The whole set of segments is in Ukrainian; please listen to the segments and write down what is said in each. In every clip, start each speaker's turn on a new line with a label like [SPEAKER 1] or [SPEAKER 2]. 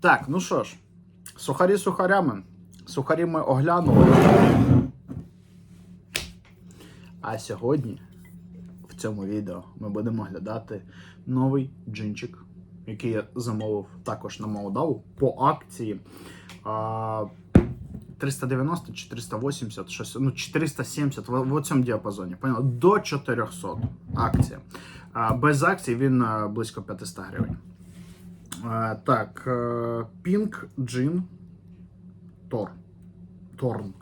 [SPEAKER 1] Так, ну що ж, сухарі сухарями. Сухарі ми оглянули. А сьогодні в цьому відео ми будемо оглядати новий джинчик, який я замовив також на Молдаву по акції. А, 390 чи 380, щось, ну 470 в, в цьому діапазоні. Поняла? До 400 акція. А, без акцій він близько 500 гривень. Так, е, Pink Gin Tor. Торн.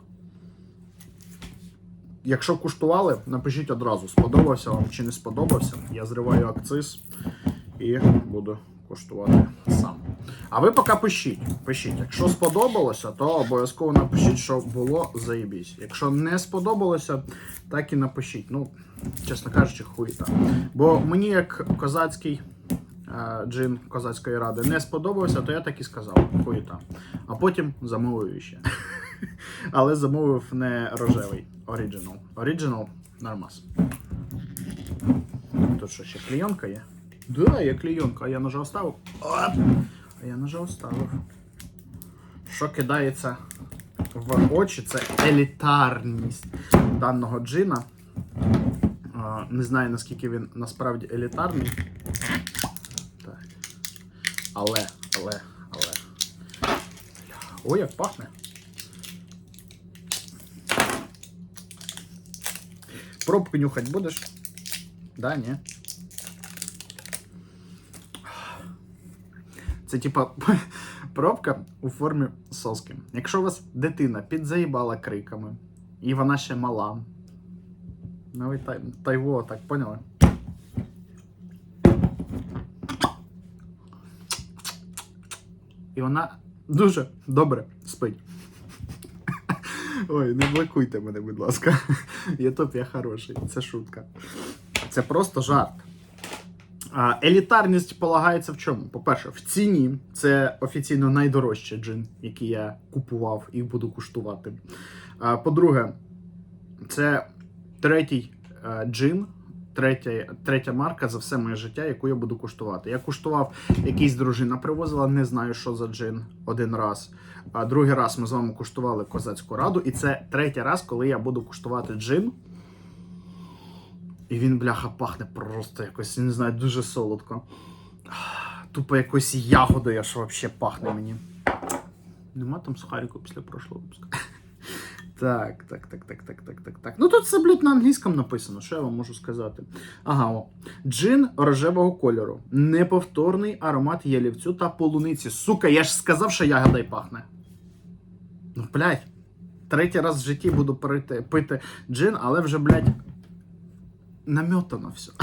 [SPEAKER 1] Якщо куштували, напишіть одразу, сподобався вам чи не сподобався. Я зриваю акциз і буду куштувати сам. А ви поки пишіть. Пишіть. Якщо сподобалося, то обов'язково напишіть, що було заєбісь. Якщо не сподобалося, так і напишіть. Ну, чесно кажучи, хуйта. Бо мені як козацький е, джин козацької ради не сподобався, то я так і сказав. Хуйта. А потім замовив ще. Але замовив не рожевий. Оріджинал. Оріджинал нормас. Тут що ще клейонка є? Да, є клейонка, а я ножа оставив. Оп! А я ножа оставив. Що кидається в очі, це елітарність даного джина. Не знаю наскільки він насправді елітарний. Але, але, але. Ой, як пахне. Пробку нюхать будеш? Да, ні. Це типа пробка у формі соски. Якщо у вас дитина підзаїбала криками, і вона ще мала. Ну ви та, та так поняли? І вона дуже добре спить. Ой, не блокуйте мене, будь ласка. Ютуб я хороший, це шутка. Це просто жарт. Елітарність полагається в чому? По-перше, в ціні це офіційно найдорожчий джин, який я купував і буду куштувати. А, по-друге, це третій е, джин, третя, третя марка за все моє життя, яку я буду куштувати. Я куштував, якийсь дружина привозила, не знаю, що за джин один раз. А другий раз ми з вами куштували козацьку раду, і це третій раз, коли я буду куштувати джин. І він, бляха, пахне просто якось, не знаю, дуже солодко. Тупо якоюсь ягодою, аж взагалі пахне мені. Нема там сухаріку після прошлого випуску. Так, так, так, так, так, так, так, так. Ну тут це, блядь, на англійському написано, що я вам можу сказати. Ага, о. Джин рожевого кольору. Неповторний аромат ялівцю та полуниці. Сука, я ж сказав, що ягода й пахне. Ну, блядь. Третій раз в житті буду пити, пити джин, але вже, блядь, намьотано все.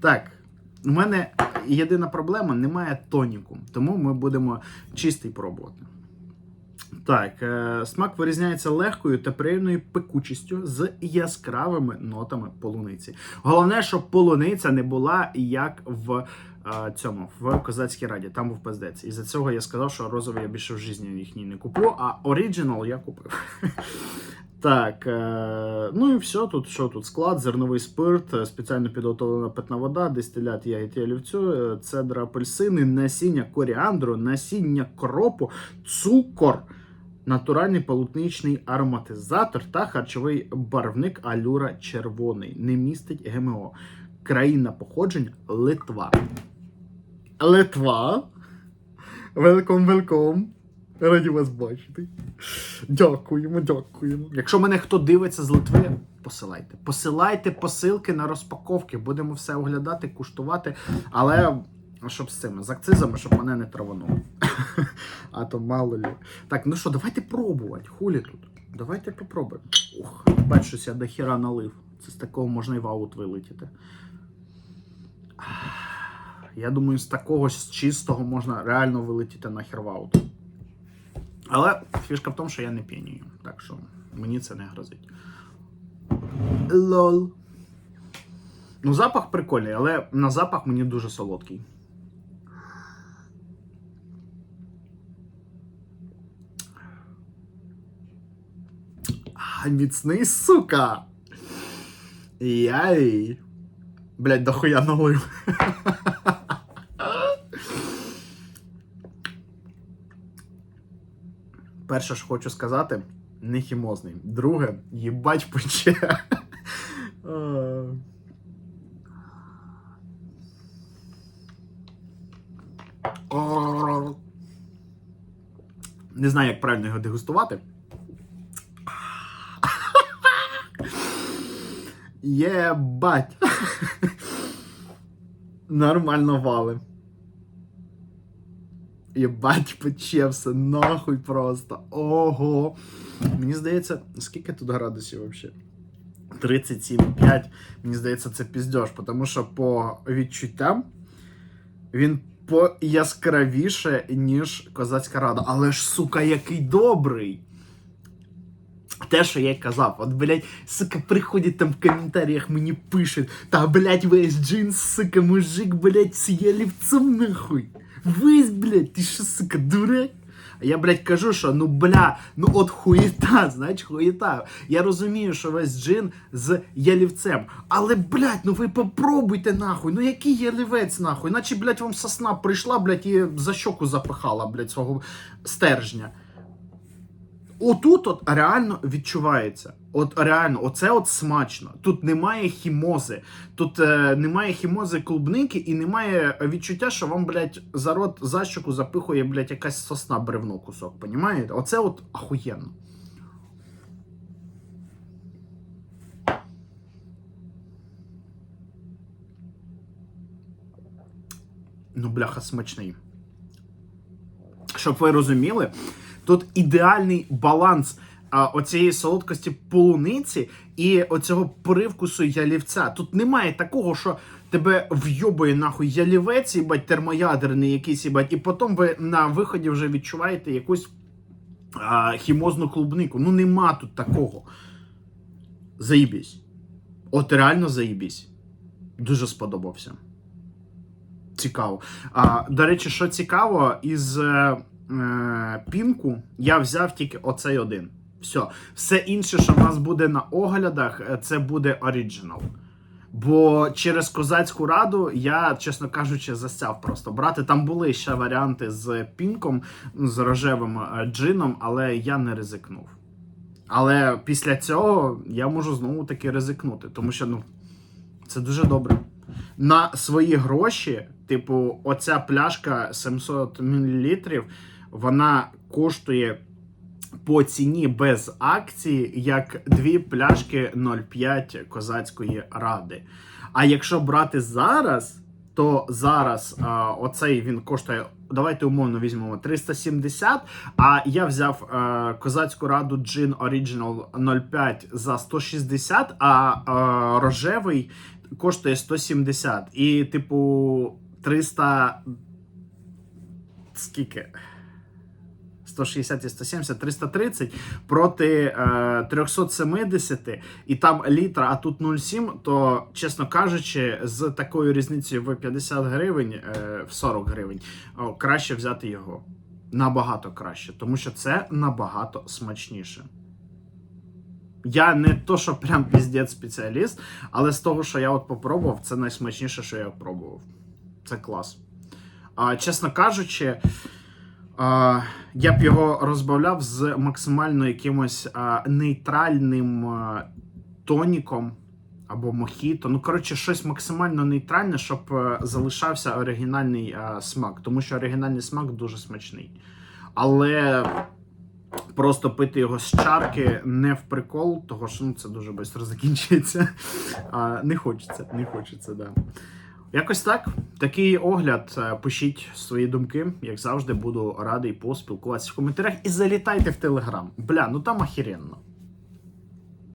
[SPEAKER 1] Так, у мене єдина проблема немає тоніку, тому ми будемо чистий пробувати. Так, е, смак вирізняється легкою та приємною пекучістю з яскравими нотами полуниці. Головне, щоб полуниця не була як в е, цьому в козацькій раді, там був пиздець. І за цього я сказав, що розовий я більше в житті їхній не куплю, а оригінал я купив. Так, е, ну і все. Тут що тут? Склад, зерновий спирт, спеціально підготовлена питна вода, дистилят ягід е, цедра апельсини, насіння коріандру, насіння кропу, цукор, натуральний полутничний ароматизатор та харчовий барвник алюра червоний. Не містить ГМО. Країна походження Литва. Литва. Велком, велком. Раді вас бачити. Дякуємо, дякуємо. Якщо мене хто дивиться з Литви, посилайте. Посилайте посилки на розпаковки. Будемо все оглядати, куштувати. Але щоб з цими, з акцизами, щоб мене не травануло. А то мало лі. Так, ну що, давайте пробувати. Хулі тут. Давайте попробуємо. Ух, бачу, щось я до хіра налив. Це з такого можна і в аут вилетіти. Я думаю, з такого з чистого можна реально вилетіти на херваут. Але фішка в тому, що я не п'янію, так що мені це не грозить. Лол. Ну, запах прикольний, але на запах мені дуже солодкий. Міцний, сука. Яй. Блять, дохуя налив. Перше, що хочу сказати, не хімозний. Друге, їбать пече. Не знаю, як правильно його дегустувати. Єбать. Нормально вали. Єбать, пече все нахуй просто. Ого. Мені здається, скільки тут градусів взагалі? 37,5. Мені здається, це піздьош, тому що по відчуттям він пояскравіше, ніж козацька рада. Але ж, сука, який добрий. Те, що я казав, от, блядь, сука, приходять там в коментарях, мені пишуть, та, блядь, весь джинс, сука, мужик, блядь, з ялівцем нахуй. Весь, блядь, ти що, сука, дурак? А я, блядь, кажу, що ну бля, ну от хуєта, знаєш, хуєта. Я розумію, що весь джин з ялівцем. Але, блядь, ну ви попробуйте нахуй. Ну який ялівець нахуй? Наче, блядь, вам сосна прийшла, блядь, і за щоку запихала, блядь, свого стержня. Отут от реально відчувається. От реально, оце от смачно. Тут немає хімози, тут е, немає хімози клубники і немає відчуття, що вам, блядь, за рот за щоку запихує, блядь, якась сосна бревно кусок. Понімаєте? Оце от ахуєнно. Ну, бляха, смачний. Щоб ви розуміли, тут ідеальний баланс а, оцієї солодкості полуниці і оцього привкусу ялівця. Тут немає такого, що тебе вйобує нахуй ялівець, їбать, термоядерний якийсь, їбать, і потім ви на виході вже відчуваєте якусь а, хімозну клубнику. Ну нема тут такого. Заїбісь. От реально заїбісь. Дуже сподобався. Цікаво. А, до речі, що цікаво, із е, пінку я взяв тільки оцей один. Все. Все інше, що в нас буде на оглядах, е, це буде оригінал. Бо через козацьку раду я, чесно кажучи, застяв просто брати. Там були ще варіанти з пінком, з рожевим е, джином, але я не ризикнув. Але після цього я можу знову таки ризикнути, тому що ну, це дуже добре. На свої гроші, типу, оця пляшка 700 мл, вона коштує по ціні без акції, як дві пляшки 0,5 козацької ради. А якщо брати зараз, то зараз а, оцей він коштує. Давайте умовно візьмемо 370. А я взяв е, козацьку раду Gin Original 05 за 160, а е, рожевий коштує 170. І, типу, 300. Скільки? 160 і 170, 330 проти е, 370, і там літра, а тут 0,7, то, чесно кажучи, з такою різницею в 50 гривень, е, в 40 гривень, о, краще взяти його. Набагато краще, тому що це набагато смачніше. Я не то, що прям піздець спеціаліст, але з того, що я от попробував, це найсмачніше, що я пробував. Це клас. А, чесно кажучи, я б його розбавляв з максимально якимось нейтральним тоніком або мохіто. Ну, коротше, щось максимально нейтральне, щоб е, залишався оригінальний а, смак, тому що оригінальний смак дуже смачний. Але просто пити його з чарки не в прикол, того що ну, це дуже швидко закінчується. Не хочеться, не хочеться, да. Якось так. Такий огляд. Е, Пишіть свої думки. Як завжди, буду радий поспілкуватися в коментарях. І залітайте в Телеграм. Бля, ну там охеренно.